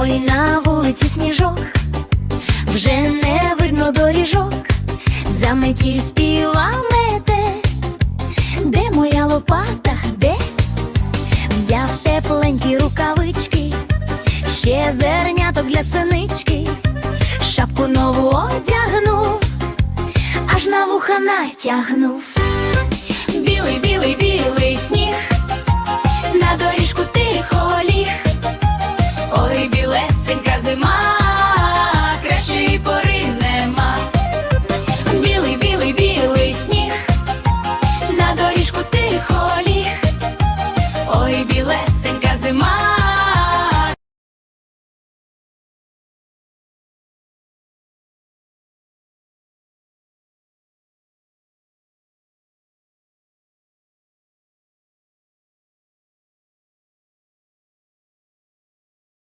Ой, на вулиці сніжок, вже не видно доріжок, заметіль співа мете, де моя лопата, де? Взяв тепленькі рукавички, ще зерняток для синички, шапку нову одягнув, аж на вуха натягнув. Білий, білий, білий білесенька зима, кращої пори нема. Білий, білий, білий сніг, на доріжку тихо ліг. Ой, білесенька зима,